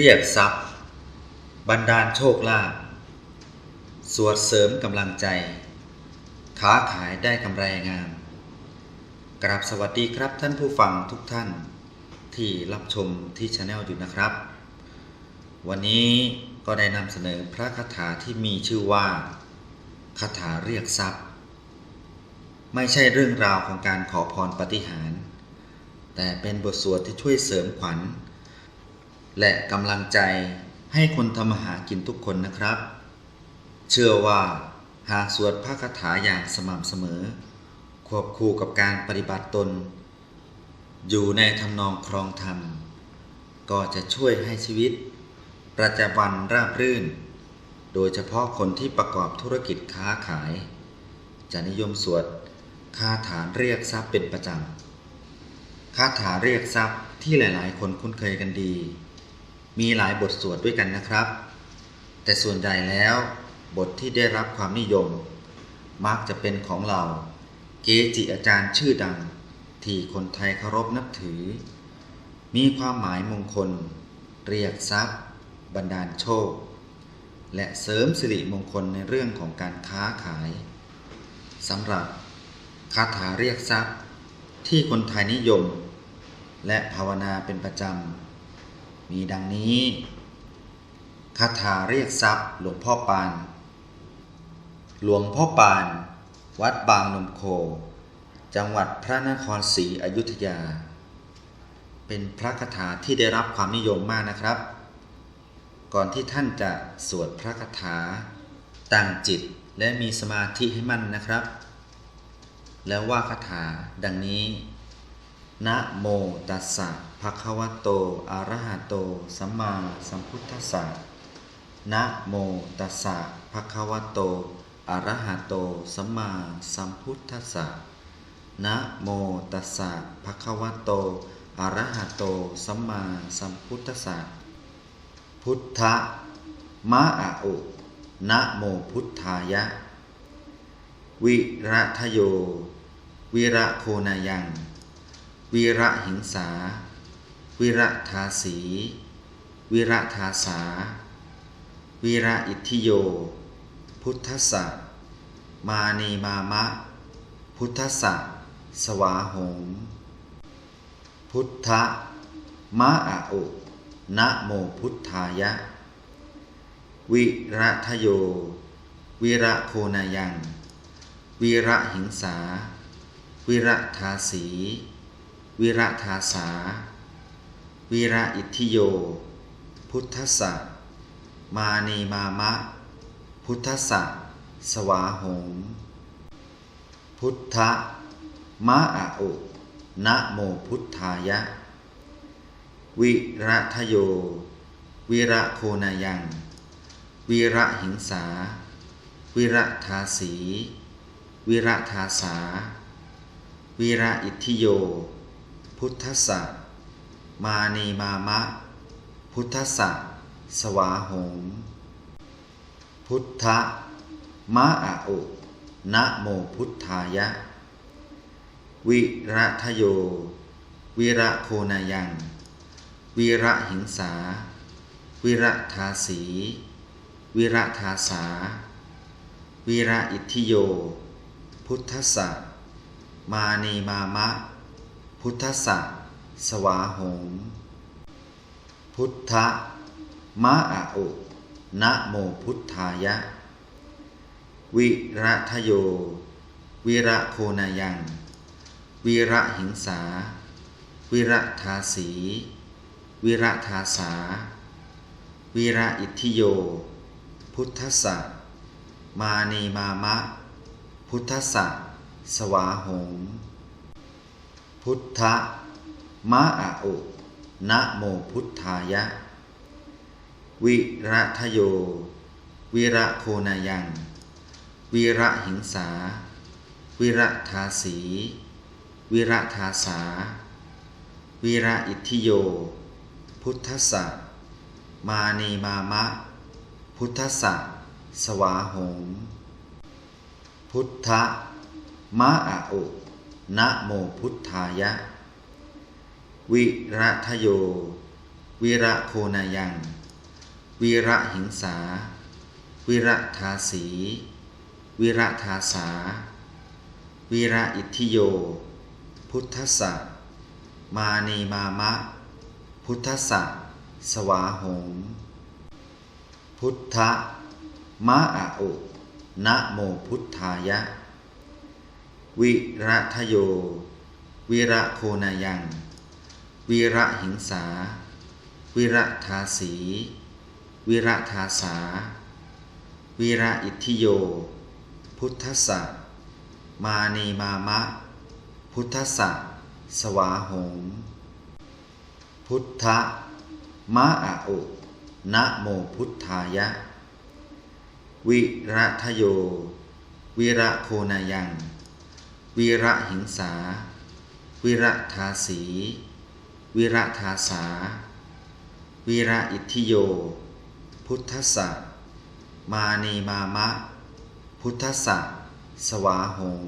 เรียกทรัพย์บันดาลโชคลาภสวดเสริมกำลังใจ ค้าขายได้กำไรงาม กราบสวัสดีครับท่านผู้ฟังทุกท่าน ที่รับชมที่ช anel อยู่นะครับ วันนี้ก็ได้นำเสนอพระคาถาที่มีชื่อว่าคาถาเรียกทรัพย์ ไม่ใช่เรื่องราวของการขอพรปฏิหาร แต่เป็นบทสวดที่ช่วยเสริมขวัญ และกำลังใจให้คนทำมหากินทุกคนนะครับ เชื่อว่าหากสวดพระคาถาอย่างสม่ำเสมอ ควบคู่กับการปฏิบัติตน อยู่ในทำนองครองธรรม ก็จะช่วยให้ชีวิต ประจำวันราบรื่น โดยเฉพาะคนที่ประกอบธุรกิจค้าขาย จะนิยมสวดคาถาเรียกทรัพย์เป็นประจำคาถาเรียกทรัพย์ที่หลาย ๆ คนคุ้นเคยกันดี มีหลายบทสวดด้วยกันนะครับ แต่ส่วนใหญ่แล้วบทที่ได้รับความนิยม มักจะเป็นของเราเกจิอาจารย์ชื่อดัง ที่คนไทยเคารพนับถือ มีความหมายมงคล เรียกทรัพย์บันดาลโชค และเสริมสิริมงคลในเรื่องของการค้าขายสำหรับคาถาเรียกทรัพย์ที่คนไทยนิยม และภาวนาเป็นประจำ มีดังนี้คาถาเรียกทรัพย์หลวงพ่อปาน หลวงพ่อปาน วัดบางนมโค จังหวัดพระนครศรีอยุธยา เป็นพระคาถาที่ได้รับความนิยมมากนะครับ ก่อนที่ท่านจะสวดพระคาถาตั้งจิตและมีสมาธิให้มั่นนะครับ แล้วว่าคาถาดังนี้ นะโมตัสสะภะคะวะโต อะระหะโต สัมมาสัมพุทธัสสะ นะโมตัสสะภะคะวะโต อะระหะโต สัมมาสัมพุทธัสสะ นะโมตัสสะภะคะวะโต อะระหะโต สัมมาสัมพุทธัสสะ พุทธะมะอะอุ นะโมพุทธายะ วิระทโย วิระโคนายัง วีระหิงสาวิระทาสีวิระทาสาวิระอิทธิโย พุทธสสะมานีมามะ พุทธสสะสวาหง พุทธะมะอะอุนะโมพุทธายะ วิระทโย วิระโคนายังวิระหิงสา วิระทาสี วิระทาสา วิระอิทธิโย พุทธสสะมานีมามะ พุทธสสะสวาหง พุทธะมะอะอุนะโมพุทธายะ วิระทโย วิระโคนายัง วิระหิงสา วิระทาสี วิระทาสา วิระอิทธิโย พุทธสสะมานีมามะ พุทธสสะสวาหง พุทธะมะอะอุนะโมพุทธายะ วิระทโย วิระโคนายัง วิระหิงสา วิระทาสี วิระทาสา วิระอิทธิโย พุทธสสะมานีมามะ พุทธสสะสวาหงพุทธะมะอะอุนะโมพุทธายะ วิระทโย วิระโคนายัง วิระหิงสา วิระทาสี วิระทาสา วิระอิทธิโย พุทธสสะมานีมามะ พุทธสสะสวาหง พุทธะมะอะอุนะโมพุทธายะ วิระทโย วิระโคนายัง วิระหิงสา วิระทาสี วิระทาสา วิระอิทธิโย พุทธสสะมานีมามะ พุทธสสะสวาหง พุทธะมะอะอุ นะโมพุทธายะ วิระทโย วิระโคนายังวีระหิงสา วิระทาสี วิระทาสา วิระอิทธิโย พุทธสสะมานีมามะ พุทธสสะสวาหง พุทธะมะอะโอนะโมพุทธายะ วิระทโย วิระโคนายัง วิระหิงสา วิระทาสี วิระทาสา วิระอิทธิโย พุทธสสะมานีมามะ พุทธสสะสวาหง พุทธะมะอะโอนะโมพุทธายะ วิระทโย วิระโคนายัง วิระหิงสา วิระทาสี วิระทาสา วิระอิทธิโย พุทธสสะมานีมามะ พุทธสสะสวาหง